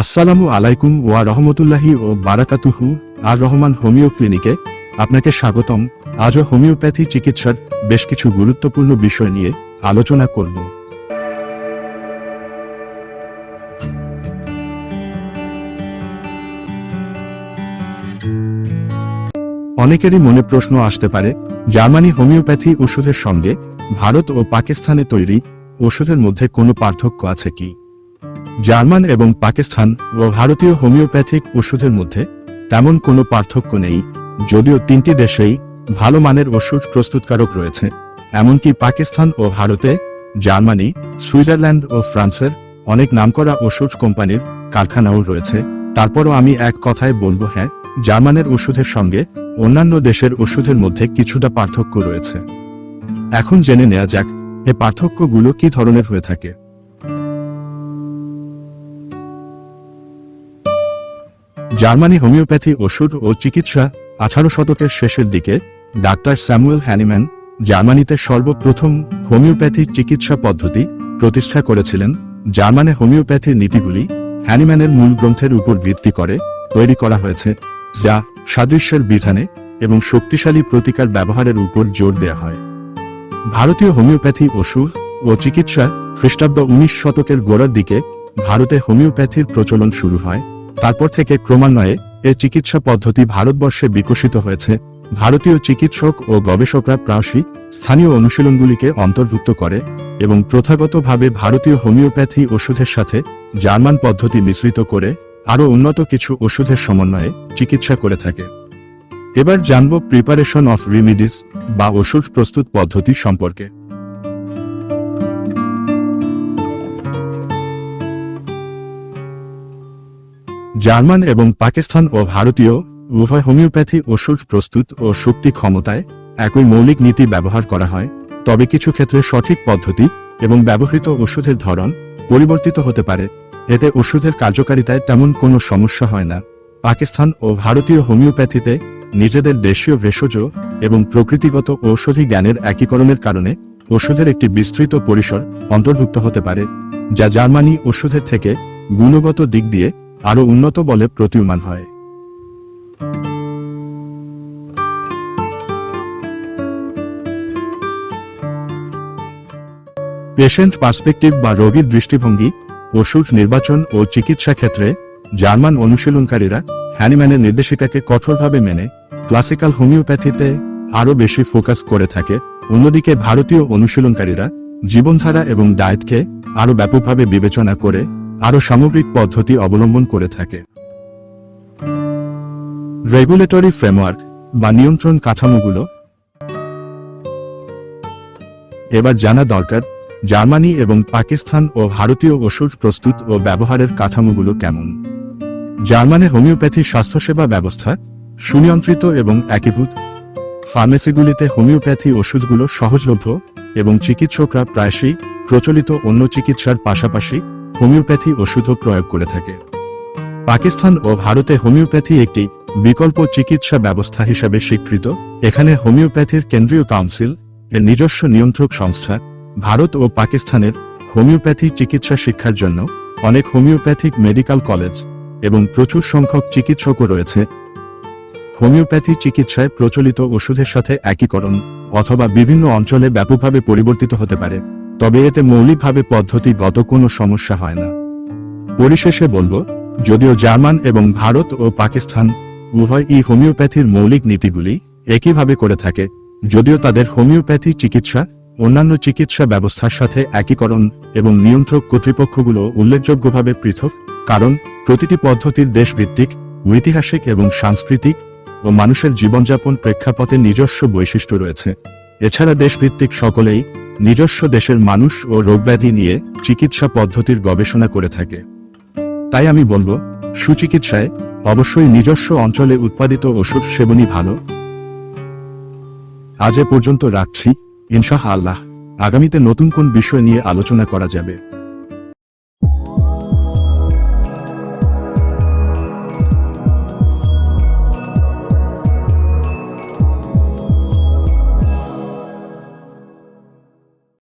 আসসালামু আলাইকুম ওয়া রহমতুল্লাহি ও বারাকাতুহু। আর রহমান হোমিও ক্লিনিকে আপনাকে স্বাগতম। আজও হোমিওপ্যাথি চিকিৎসার বেশ কিছু গুরুত্বপূর্ণ বিষয় নিয়ে আলোচনা করব। অনেকেরই মনে প্রশ্ন আসতে পারে, জার্মানি হোমিওপ্যাথি ওষুধের সঙ্গে ভারত ও পাকিস্তানে তৈরি ওষুধের মধ্যে কোনো পার্থক্য আছে কি? জার্মান এবং পাকিস্তান ও ভারতীয় হোমিওপ্যাথিক ওষুধের মধ্যে তেমন কোনো পার্থক্য নেই, যদিও তিনটি দেশেই ভালো মানের ওষুধ প্রস্তুতকারক রয়েছে, এমনকি পাকিস্তান ও ভারতে, জার্মানি, সুইজারল্যান্ড ও ফ্রান্সের অনেক নামকরা ওষুধ কোম্পানির কারখানাও রয়েছে। তারপরও আমি এক কথায় বলব হ্যাঁ জার্মানের ওষুধের সঙ্গে অন্যান্য দেশের ওষুধের মধ্যে কিছুটা পার্থক্য রয়েছে। এখন জেনে নেওয়া যাক, এ পার্থক্যগুলো কি ধরনের হয়ে থাকে। জার্মানি হোমিওপ্যাথি ওষুধ ও চিকিৎসা আঠারো শতকের শেষের দিকে ডাক্তার স্যামুয়েল হ্যানিম্যান জার্মানিতে সর্বপ্রথম হোমিওপ্যাথি চিকিৎসা পদ্ধতি প্রতিষ্ঠা করেছিলেন। জার্মানে হোমিওপ্যাথির নীতিগুলি হ্যানিম্যানের মূল গ্রন্থের উপর ভিত্তি করে তৈরি করা হয়েছে, যা সাদৃশ্যের বিধানে এবং শক্তিশালী প্রতিকার ব্যবহারের উপর জোর দেওয়া হয়। ভারতীয় হোমিওপ্যাথি ওষুধ ও চিকিৎসা খ্রিস্টাব্দ উনিশ শতকের গোড়ার দিকে ভারতে হোমিওপ্যাথির প্রচলন শুরু হয়। তারপর থেকে ক্রমান্বয়ে এর চিকিৎসা পদ্ধতি ভারতবর্ষে বিকশিত হয়েছে। ভারতীয় চিকিৎসক ও গবেষকরা প্রায়শই স্থানীয় অনুশীলনগুলিকে অন্তর্ভুক্ত করে এবং প্রথাগতভাবে ভারতীয় হোমিওপ্যাথি ওষুধের সাথে জার্মান পদ্ধতি মিশ্রিত করে আরও উন্নত কিছু ওষুধের সমন্বয়ে চিকিৎসা করে থাকে। এবার জানব প্রিপারেশন অফ রিমিডিস বা ওষুধ প্রস্তুত পদ্ধতি সম্পর্কে। জার্মান এবং পাকিস্তান ও ভারতীয় উভয় হোমিওপ্যাথি ওষুধ প্রস্তুত ও শক্তি ক্ষমতায় একই মৌলিক নীতি ব্যবহার করা হয়, তবে কিছু ক্ষেত্রে সঠিক পদ্ধতি এবং ব্যবহৃত ওষুধের ধরন পরিবর্তিত হতে পারে। এতে ওষুধের কার্যকারিতায় তেমন কোনো সমস্যা হয় না। পাকিস্তান ও ভারতীয় হোমিওপ্যাথিতে নিজেদের দেশীয় ভেষজ এবং প্রকৃতিগত ঔষধি জ্ঞানের একীকরণের কারণে ওষুধের একটি বিস্তৃত পরিসর অন্তর্ভুক্ত হতে পারে, যা জার্মানি ওষুধের থেকে গুণগত দিক দিয়ে আরও উন্নত বলে প্রতীয়মান হয়। পেশেন্ট পার্সপেক্টিভ বা রোগীর দৃষ্টিভঙ্গি, ওষুধ নির্বাচন ও চিকিৎসা ক্ষেত্রে জার্মান অনুশীলনকারীরা হ্যানিম্যানের নির্দেশিকাকে কঠোরভাবে মেনে ক্লাসিক্যাল হোমিওপ্যাথিতে আরও বেশি ফোকাস করে থাকে। অন্যদিকে ভারতীয় অনুশীলনকারীরা জীবনধারা এবং ডায়েটকে আরও ব্যাপকভাবে বিবেচনা করে আরও সামগ্রিক পদ্ধতি অবলম্বন করে থাকে। রেগুলেটরি ফ্রেমওয়ার্ক বা নিয়ন্ত্রণ কাঠামোগুলো এবার জানা দরকার জার্মানি এবং পাকিস্তান ও ভারতীয় ওষুধ প্রস্তুত ও ব্যবহারের কাঠামোগুলো কেমন। জার্মানে হোমিওপ্যাথি স্বাস্থ্যসেবা ব্যবস্থা সুনিয়ন্ত্রিত এবং একীভূত। ফার্মেসিগুলিতে হোমিওপ্যাথি ওষুধগুলো সহজলভ্য এবং চিকিৎসকরা প্রায়শই প্রচলিত অন্য চিকিৎসার পাশাপাশি হোমিওপ্যাথি ওষুধও প্রয়োগ করে থাকে। পাকিস্তান ও ভারতে হোমিওপ্যাথি একটি বিকল্প চিকিৎসা ব্যবস্থা হিসাবে স্বীকৃত। এখানে হোমিওপ্যাথির কেন্দ্রীয় কাউন্সিল, এর নিজস্ব নিয়ন্ত্রক সংস্থা, ভারত ও পাকিস্তানের হোমিওপ্যাথি চিকিৎসা শিক্ষার জন্য অনেক হোমিওপ্যাথিক মেডিকেল কলেজ এবং প্রচুর সংখ্যক চিকিৎসকও রয়েছে। হোমিওপ্যাথি চিকিৎসায় প্রচলিত ওষুধের সাথে একীকরণ অথবা বিভিন্ন অঞ্চলে ব্যাপকভাবে পরিবর্তিত হতে পারে। তবে এতে মৌলিকভাবে পদ্ধতিগত কোনো সমস্যা হয় না। পরিশেষে বলব, যদিও জার্মান এবং ভারত ও পাকিস্তান উভয় ই হোমিওপ্যাথির মৌলিক নীতিগুলি একইভাবে করে থাকে, যদিও তাদের হোমিওপ্যাথি চিকিৎসা, অন্যান্য চিকিৎসা ব্যবস্থার সাথে একীকরণ এবং নিয়ন্ত্রক কর্তৃপক্ষগুলো উল্লেখযোগ্যভাবে পৃথক, কারণ প্রতিটি পদ্ধতির দেশভিত্তিক, ঐতিহাসিক এবং সাংস্কৃতিক ও মানুষের জীবনযাপন প্রেক্ষাপটে নিজস্ব বৈশিষ্ট্য রয়েছে। এছাড়া দেশভিত্তিক সকলেই নিজস্ব দেশের মানুষ ও রোগব্যাধি নিয়ে চিকিৎসা পদ্ধতির গবেষণা করে থাকে। তাই আমি বলব, সুচিকিৎসায় অবশ্যই নিজস্ব অঞ্চলে উৎপাদিত ওষুধ সেবনই ভালো। আজ এ পর্যন্ত রাখছি। ইনশাহ আল্লাহ আগামীতে নতুন কোন বিষয় নিয়ে আলোচনা করা যাবে।